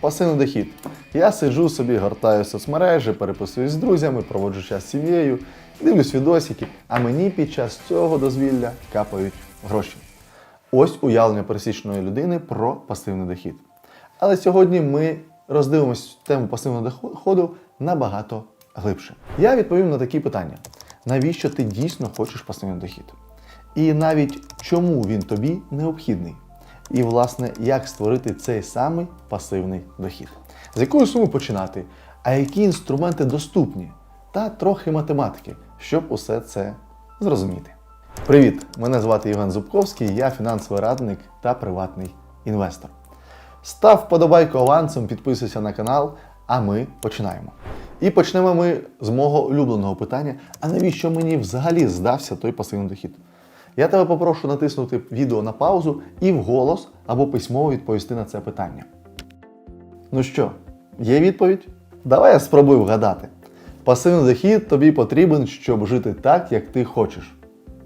пасивний дохід. Я сиджу собі, гортаю соцмережі, переписуюсь з друзями, проводжу час з сім'єю, дивлюсь відосики, а мені під час цього дозвілля капають гроші. Ось уявлення пересічної людини про пасивний дохід. Але сьогодні ми роздивимось тему пасивного доходу набагато глибше. Я відповім на такі питання: навіщо ти дійсно хочеш пасивний дохід? І навіть чому він тобі необхідний? І, власне, як створити цей самий пасивний дохід? З якої суми починати? А які інструменти доступні? Та трохи математики, щоб усе це зрозуміти. Привіт! Мене звати Євген Зубковський, я фінансовий радник та приватний інвестор. Став вподобайку авансом, підписуйся на канал, а ми починаємо. І почнемо ми з мого улюбленого питання: а навіщо мені взагалі здався той пасивний дохід? Я тебе попрошу натиснути відео на паузу і вголос або письмово відповісти на це питання. Ну що, є відповідь? Давай я спробую вгадати. Пасивний дохід тобі потрібен, щоб жити так, як ти хочеш.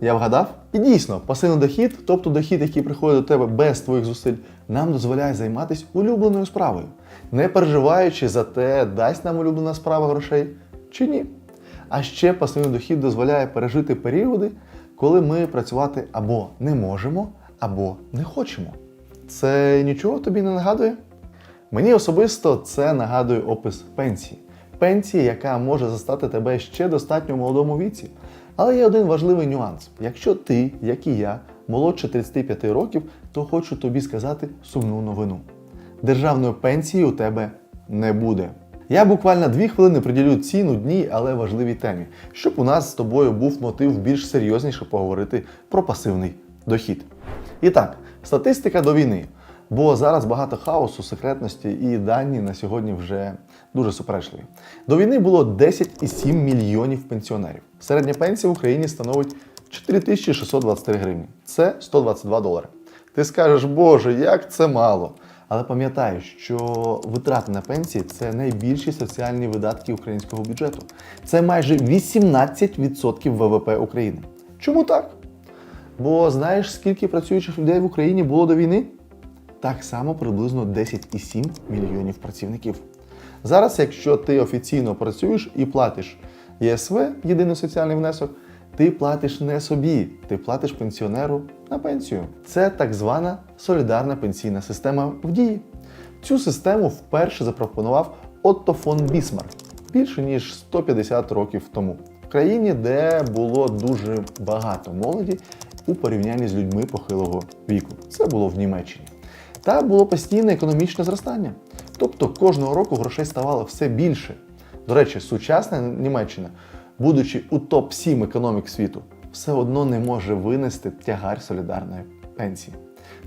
Я вгадав? І дійсно, пасивний дохід, тобто дохід, який приходить до тебе без твоїх зусиль, нам дозволяє займатися улюбленою справою, не переживаючи за те, дасть нам улюблена справа грошей чи ні. А ще пасивний дохід дозволяє пережити періоди, коли ми працювати або не можемо, або не хочемо. Це нічого тобі не нагадує? Мені особисто це нагадує опис пенсії. Пенсії, яка може застати тебе ще достатньо молодому віці. Але є один важливий нюанс: якщо ти, як і я, молодше 35 років, то хочу тобі сказати сумну новину. Державної пенсії у тебе не буде. Я буквально дві хвилини приділю цій нудній, але важливій темі, щоб у нас з тобою був мотив більш серйозніше поговорити про пасивний дохід. І так, статистика до війни. Бо зараз багато хаосу, секретності і дані на сьогодні вже дуже суперечливі. До війни було 10,7 мільйонів пенсіонерів. Середня пенсія в Україні становить 4623 гривні. Це 122 долари. Ти скажеш, Боже, як це мало. Але пам'ятай, що витрати на пенсії це найбільші соціальні видатки українського бюджету. Це майже 18% ВВП України. Чому так? Бо знаєш, скільки працюючих людей в Україні було до війни? Так само приблизно 10,7 мільйонів працівників. Зараз, якщо ти офіційно працюєш і платиш ЄСВ, єдиний соціальний внесок, ти платиш не собі, ти платиш пенсіонеру на пенсію. Це так звана солідарна пенсійна система в дії. Цю систему вперше запропонував Отто фон Бісмарк більше ніж 150 років тому. В країні, де було дуже багато молоді у порівнянні з людьми похилого віку. Це було в Німеччині. Та було постійне економічне зростання. Тобто кожного року грошей ставало все більше. До речі, сучасна Німеччина, будучи у топ-7 економік світу, все одно не може винести тягар солідарної пенсії.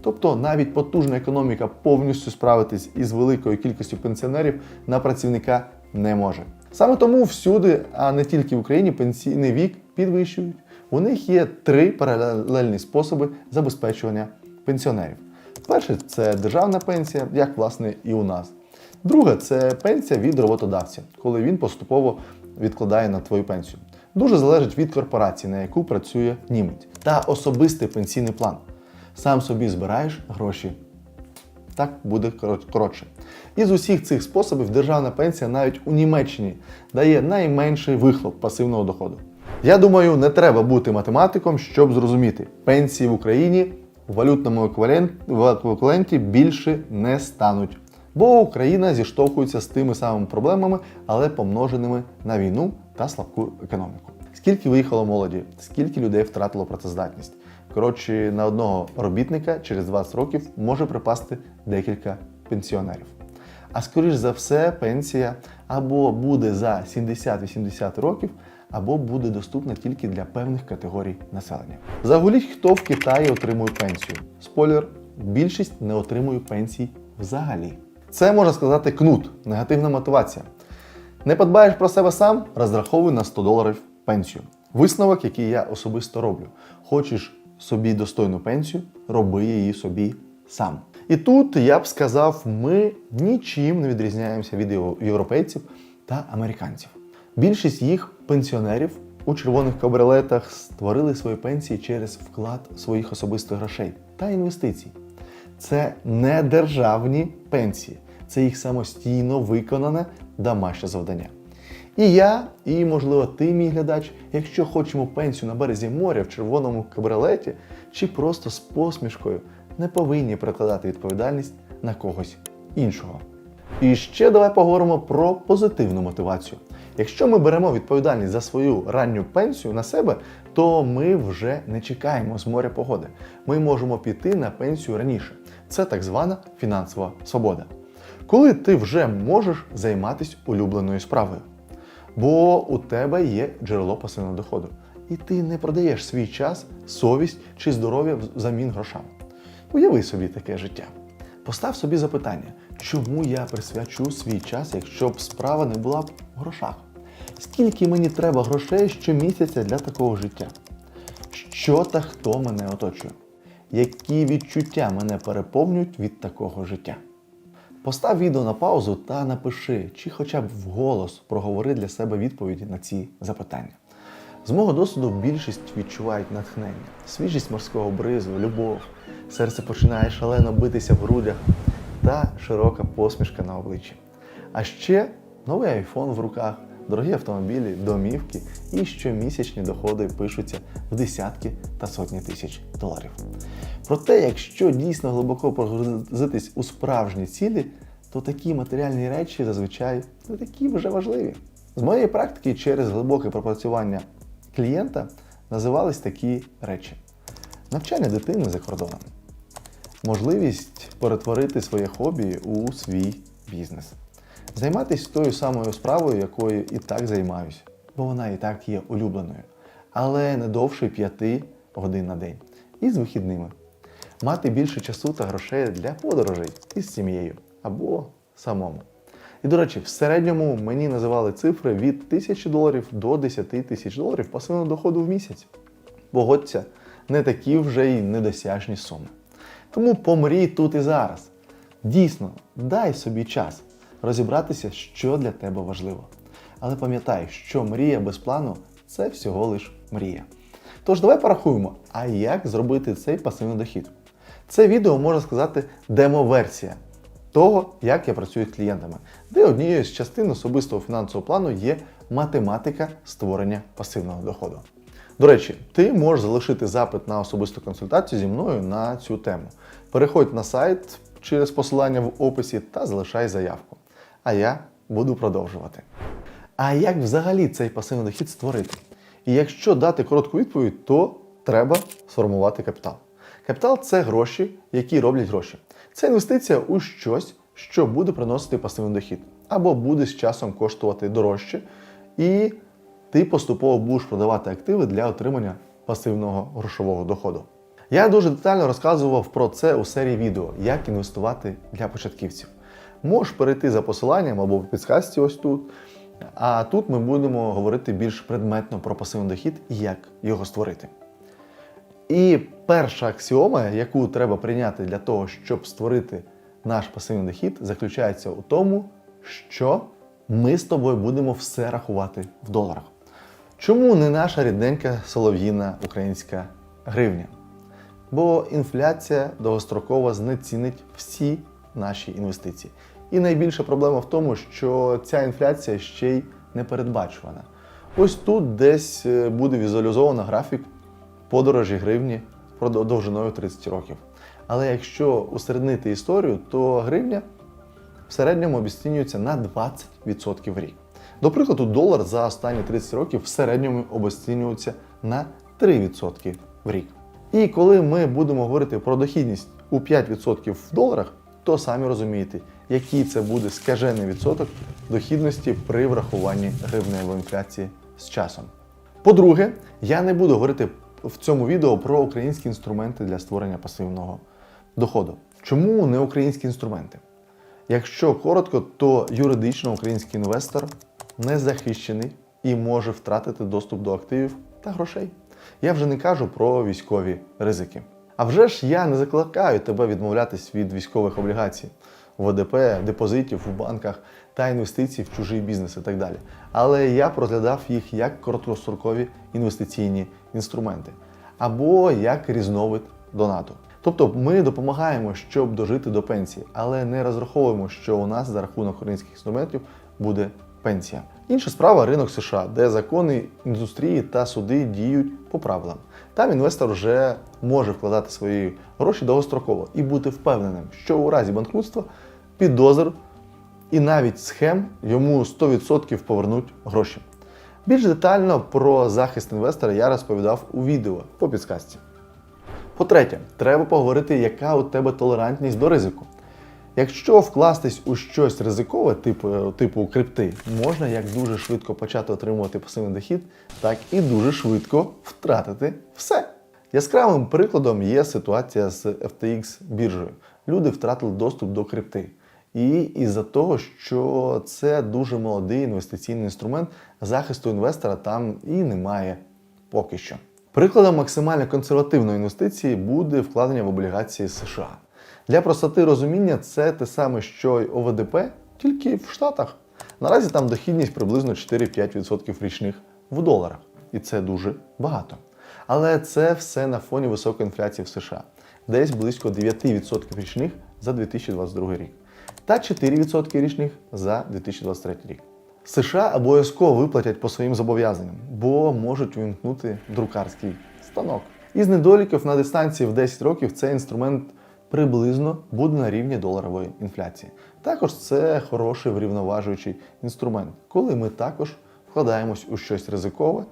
Тобто навіть потужна економіка повністю справитись із великою кількістю пенсіонерів на працівника не може. Саме тому всюди, а не тільки в Україні, пенсійний вік підвищують. У них є три паралельні способи забезпечування пенсіонерів. Перше це державна пенсія, як власне і у нас. Друге це пенсія від роботодавця, коли він поступово відкладає на твою пенсію. Дуже залежить від корпорації, на яку працює німець. Та особистий пенсійний план. Сам собі збираєш гроші. Так буде коротше. Із усіх цих способів державна пенсія навіть у Німеччині дає найменший вихлоп пасивного доходу. Я думаю, не треба бути математиком, щоб зрозуміти, пенсії в Україні у валютному еквіваленті, більше не стануть. Бо Україна зіштовхується з тими самими проблемами, але помноженими на війну та слабку економіку. Скільки виїхало молоді, скільки людей втратило працездатність. Коротше, на одного робітника через 20 років може припасти декілька пенсіонерів. А скоріш за все, пенсія або буде за 70-80 років, або буде доступна тільки для певних категорій населення. Загуліть, хто в Китаї отримує пенсію. Спойлер, більшість не отримує пенсій взагалі. Це можна сказати кнут, негативна мотивація. Не подбаєш про себе сам, розраховуй на 100 доларів пенсію. Висновок, який я особисто роблю. Хочеш собі достойну пенсію, роби її собі сам. І тут я б сказав, ми нічим не відрізняємося від європейців та американців. Більшість їх пенсіонерів у червоних кабрилетах створили свої пенсії через вклад своїх особистих грошей та інвестицій. Це не державні пенсії. це їх самостійно виконане домашнє завдання. І я, і, можливо, ти, мій глядач, якщо хочемо пенсію на березі моря в червоному кабрилеті чи просто з посмішкою, не повинні перекладати відповідальність на когось іншого. І ще давай поговоримо про позитивну мотивацію. Якщо ми беремо відповідальність за свою ранню пенсію на себе, то ми вже не чекаємо з моря погоди. Ми можемо піти на пенсію раніше. Це так звана фінансова свобода. Коли ти вже можеш займатися улюбленою справою. Бо у тебе є джерело пасивного доходу. І ти не продаєш свій час, совість чи здоров'я взамін грошам. Уяви собі таке життя. Постав собі запитання, чому я присвячу свій час, якщо б справа не була в грошах? Скільки мені треба грошей щомісяця для такого життя? Що та хто мене оточує? Які відчуття мене переповнюють від такого життя? Постав відео на паузу та напиши, чи хоча б вголос проговори для себе відповіді на ці запитання. З мого досвіду більшість відчувають натхнення, свіжість морського бризу, любов, серце починає шалено битися в грудях та широка посмішка на обличчі. А ще новий айфон в руках, дорогі автомобілі, домівки і щомісячні доходи пишуться в десятки та сотні тисяч доларів. Проте, якщо дійсно глибоко погрузитись у справжні цілі, то такі матеріальні речі зазвичай не такі вже важливі. З моєї практики через глибоке пропрацювання клієнта називались такі речі: навчання дитини за кордоном, можливість перетворити своє хобі у свій бізнес, займатися тою самою справою, якою і так займаюся, бо вона і так є улюбленою, але не довше 5 годин на день і з вихідними. Мати більше часу та грошей для подорожей із сім'єю або самому. І, до речі, в середньому мені називали цифри від 1000 доларів до 10 тисяч доларів пасивного доходу в місяць. Погодься, не такі вже й недосяжні суми. Тому помрій тут і зараз. Дійсно, дай собі час розібратися, що для тебе важливо. Але пам'ятай, що мрія без плану це всього лиш мрія. Тож давай порахуємо, а як зробити цей пасивний дохід. Це відео можна сказати демо-версія того, як я працюю з клієнтами, де однією з частин особистого фінансового плану є математика створення пасивного доходу. До речі, ти можеш залишити запит на особисту консультацію зі мною на цю тему. Переходь на сайт через посилання в описі та залишай заявку. А я буду продовжувати. А як взагалі цей пасивний дохід створити? І якщо дати коротку відповідь, то треба сформувати капітал. Капітал це гроші, які роблять гроші. Це інвестиція у щось, що буде приносити пасивний дохід, або буде з часом коштувати дорожче, і ти поступово будеш продавати активи для отримання пасивного грошового доходу. Я дуже детально розказував про це у серії відео, як інвестувати для початківців. Можеш перейти за посиланням або в підсказці ось тут. А тут ми будемо говорити більш предметно про пасивний дохід і як його створити. І перша аксіома, яку треба прийняти для того, щоб створити наш пасивний дохід, заключається у тому, що ми з тобою будемо все рахувати в доларах. Чому не наша рідненька солов'їна українська гривня? Бо інфляція довгостроково знецінить всі наші інвестиції. І найбільша проблема в тому, що ця інфляція ще й непередбачувана. Ось тут десь е, буде візуалізовано графік подорожі гривні довжиною 30 років. Але якщо усереднити історію, то гривня в середньому обесцінюється на 20% в рік. До прикладу, долар за останні 30 років в середньому обесцінюється на 3% в рік. І коли ми будемо говорити про дохідність у 5% в доларах, то самі розумієте, який це буде скажений відсоток дохідності при врахуванні гривневої інфляції з часом. По-друге, я не буду говорити в цьому відео про українські інструменти для створення пасивного доходу. Чому не українські інструменти? Якщо коротко, то юридично український інвестор не захищений і може втратити доступ до активів та грошей. Я вже не кажу про військові ризики. А вже ж я не закликаю тебе відмовлятись від військових облігацій, ВДП, депозитів у банках та інвестицій в чужий бізнес і так далі. Але я розглядав їх як короткострокові інвестиційні інструменти або як різновид донату. Тобто ми допомагаємо, щоб дожити до пенсії, але не розраховуємо, що у нас за рахунок українських інструментів буде пенсія. Інша справа ринок США, де закони індустрії та суди діють по правилам. Там інвестор вже може вкладати свої гроші довгостроково і бути впевненим, що у разі банкрутства підозр і навіть схем йому 100% повернуть гроші. Більш детально про захист інвестора я розповідав у відео по підсказці. По-третє, треба поговорити, яка у тебе толерантність до ризику. Якщо вкластись у щось ризикове, типу, типу крипти, можна як дуже швидко почати отримувати пасивний дохід, так і дуже швидко втратити все. Яскравим прикладом є ситуація з FTX біржею. Люди втратили доступ до крипти. І із-за того, що це дуже молодий інвестиційний інструмент, захисту інвестора там і немає поки що. Прикладом максимально консервативної інвестиції буде вкладення в облігації США. Для простоти розуміння це те саме, що й ОВДП, тільки в Штатах. Наразі там дохідність приблизно 4-5% річних в доларах. І це дуже багато. Але це все на фоні високої інфляції в США, десь близько 9% річних за 2022 рік та 4% річних за 2023 рік. США обов'язково виплатять по своїм зобов'язанням, бо можуть увімкнути друкарський станок. Із недоліків на дистанції в 10 років цей інструмент приблизно буде на рівні доларової інфляції. Також це хороший врівноважуючий інструмент, коли ми також вкладаємось у щось ризикове,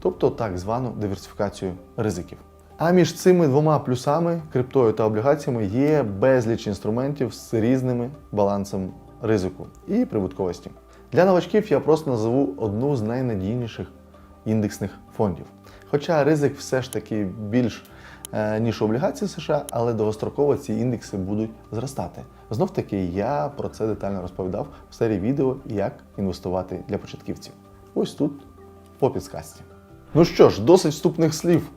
тобто так звану диверсифікацію ризиків. А між цими двома плюсами, криптою та облігаціями, є безліч інструментів з різними балансом ризику і прибутковості. Для новачків я просто назову одну з найнадійніших індексних фондів. Хоча ризик все ж таки більш ніж облігації США, але довгостроково ці індекси будуть зростати. Знов таки я про це детально розповідав в серії відео, як інвестувати для початківців. Ось тут по підсказці. Ну що ж, досить вступних слів.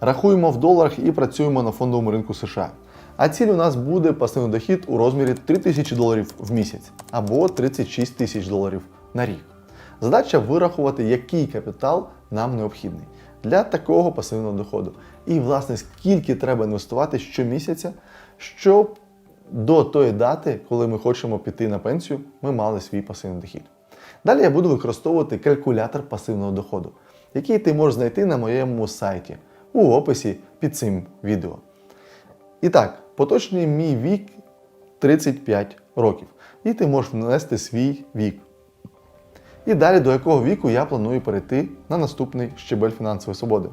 Рахуємо в доларах і працюємо на фондовому ринку США. А ціль у нас буде пасивний дохід у розмірі 3 тисячі доларів в місяць або 36 тисяч доларів на рік. Задача вирахувати, який капітал нам необхідний для такого пасивного доходу. І, власне, скільки треба інвестувати щомісяця, щоб до тої дати, коли ми хочемо піти на пенсію, ми мали свій пасивний дохід. Далі я буду використовувати калькулятор пасивного доходу, який ти можеш знайти на моєму сайті у описі під цим відео. І так, поточний мій вік 35 років. І ти можеш внести свій вік. І далі до якого віку я планую перейти на наступний щебель фінансової свободи.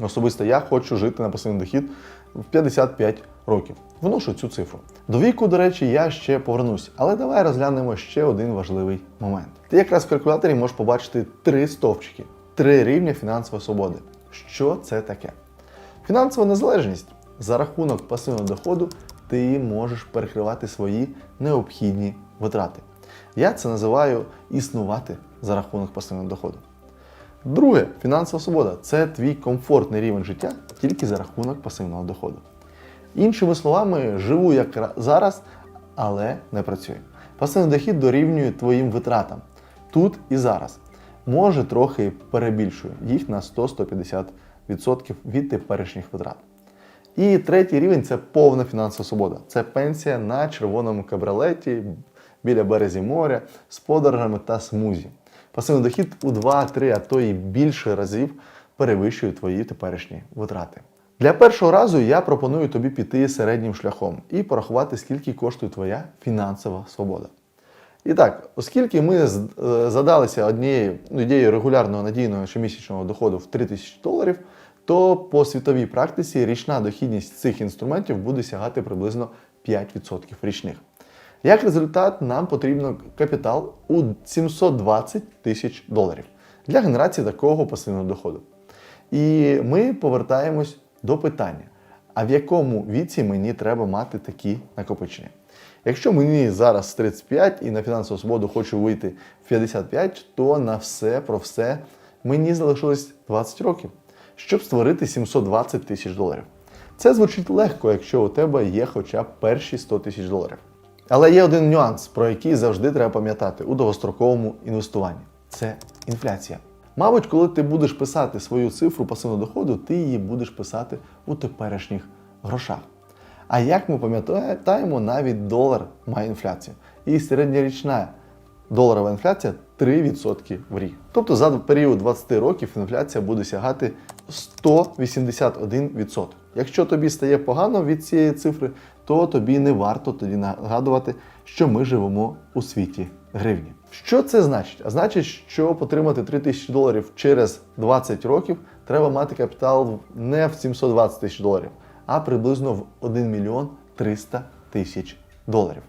Особисто я хочу жити на пасивний дохід в 55 років. Вношу цю цифру. До віку, до речі, я ще повернусь, але давай розглянемо ще один важливий момент. Ти якраз в калькуляторі можеш побачити три стовпчики, три рівня фінансової свободи. Що це таке? Фінансова незалежність. За рахунок пасивного доходу ти можеш перекривати свої необхідні витрати. Я це називаю існувати за рахунок пасивного доходу. Друге, фінансова свобода це твій комфортний рівень життя тільки за рахунок пасивного доходу. Іншими словами, живу як зараз, але не працюю. Пасивний дохід дорівнює твоїм витратам тут і зараз. Може трохи перебільшую їх на 100-150% від теперішніх витрат. І третій рівень це повна фінансова свобода. Це пенсія на червоному кабрилеті біля березі моря з подорожами та смузі. Пасивний дохід у 2-3, а то і більше разів перевищує твої теперішні витрати. Для першого разу я пропоную тобі піти середнім шляхом і порахувати, скільки коштує твоя фінансова свобода. І так, оскільки ми е, задалися однією ну, ідеєю регулярного надійного щомісячного доходу в 3 тисячі доларів, то по світовій практиці річна дохідність цих інструментів буде сягати приблизно 5% річних. Як результат, нам потрібно капітал у 720 тисяч доларів для генерації такого пасивного доходу. І ми повертаємось до питання: а в якому віці мені треба мати такі накопичення? Якщо мені зараз 35 і на фінансову свободу хочу вийти в 55, то на все про все мені залишилось 20 років, щоб створити 720 тисяч доларів. Це звучить легко, якщо у тебе є хоча б перші 100 тисяч доларів. Але є один нюанс, про який завжди треба пам'ятати у довгостроковому інвестуванні це інфляція. Мабуть, коли ти будеш писати свою цифру пасивного доходу, ти її будеш писати у теперішніх грошах. А як ми пам'ятаємо, навіть долар має інфляцію. І середньорічна доларова інфляція 3% в рік. Тобто за період 20 років інфляція буде сягати 181%. Якщо тобі стає погано від цієї цифри, то тобі не варто тоді нагадувати, що ми живемо у світі гривні. Що це значить? А значить, щоб отримати 3 тисячі доларів через 20 років, треба мати капітал не в 720 тисяч доларів, а приблизно в 1 мільйон 300 тисяч доларів.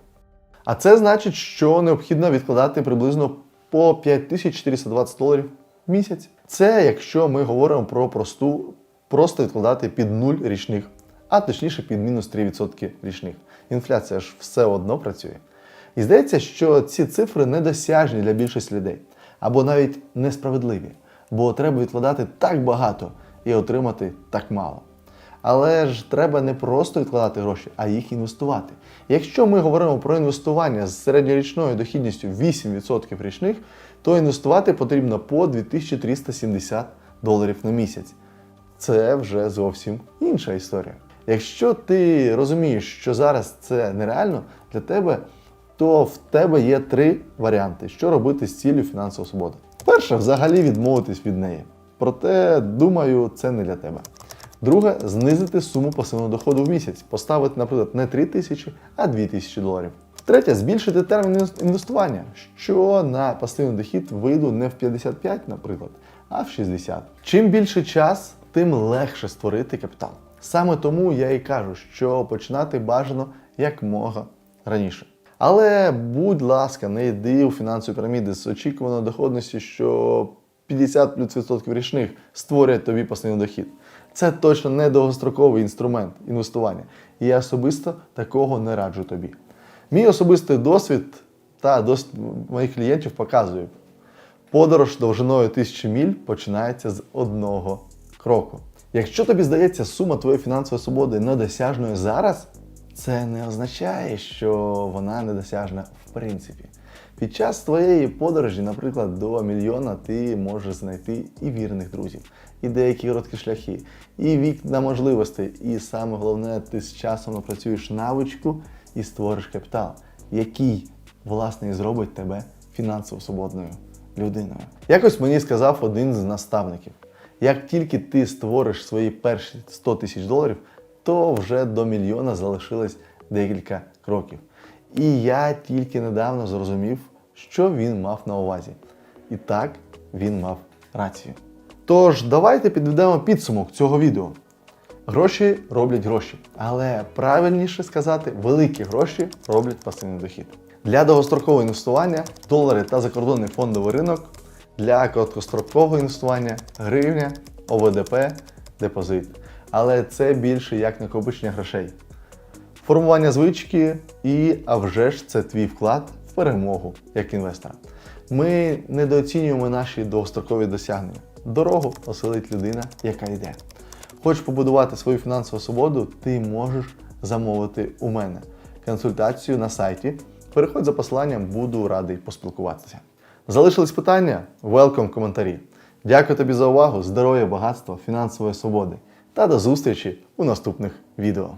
А це значить, що необхідно відкладати приблизно по 5420 доларів в місяць. Це якщо ми говоримо про просту, просто відкладати під 0 річних, а точніше під мінус 3% річних. Інфляція ж все одно працює. І здається, що ці цифри недосяжні для більшості людей, або навіть несправедливі, бо треба відкладати так багато і отримати так мало. Але ж треба не просто відкладати гроші, а їх інвестувати. Якщо ми говоримо про інвестування з середньорічною дохідністю 8% річних, то інвестувати потрібно по 2370 доларів на місяць. Це вже зовсім інша історія. Якщо ти розумієш, що зараз це нереально для тебе, то в тебе є три варіанти, що робити з ціллю фінансової свободи. Перше, взагалі відмовитись від неї. Проте, думаю, це не для тебе. Друге, знизити суму пасивного доходу в місяць, поставити, наприклад, не 3 тисячі, а 2 тисячі доларів. Третє, збільшити термін інвестування, що на пасивний дохід вийду не в 55, наприклад, а в 60. Чим більше час, тим легше створити капітал. Саме тому я і кажу, що починати бажано якмога раніше. Але, будь ласка, не йди у фінансові піраміди з очікуваною доходністю, що 50 плюс відсотків річних створять тобі пасивний дохід. Це точно не довгостроковий інструмент інвестування. І я особисто такого не раджу тобі. Мій особистий досвід та досвід моїх клієнтів показує, подорож довжиною тисячі міль починається з одного кроку. Якщо тобі здається сума твоєї фінансової свободи недосяжною зараз, це не означає, що вона недосяжна в принципі. Під час твоєї подорожі, наприклад, до мільйона, ти можеш знайти і вірних друзів, і деякі короткі шляхи, і вікна можливостей. І саме головне, ти з часом напрацюєш навичку і створиш капітал, який, власне, і зробить тебе фінансово свободною людиною. Якось мені сказав один з наставників: як тільки ти створиш свої перші 100 тисяч доларів, то вже до мільйона залишилось декілька кроків. І я тільки недавно зрозумів, що він мав на увазі. І так він мав рацію. Тож, давайте підведемо підсумок цього відео. Гроші роблять гроші, але правильніше сказати, великі гроші роблять пасивний дохід. Для довгострокового інвестування долари та закордонний фондовий ринок, для короткострокового інвестування гривня, ОВДП, депозит. Але це більше як накопичення грошей. Формування звички і, а вже ж, це твій вклад в перемогу як інвестора. Ми недооцінюємо наші довгострокові досягнення. Дорогу оселить людина, яка йде. Хочеш побудувати свою фінансову свободу, ти можеш замовити у мене консультацію на сайті. Переходь за посиланням, буду радий поспілкуватися. Залишились питання? Велком коментарі. Дякую тобі за увагу, здоров'я, багатства, фінансової свободи та до зустрічі у наступних відео.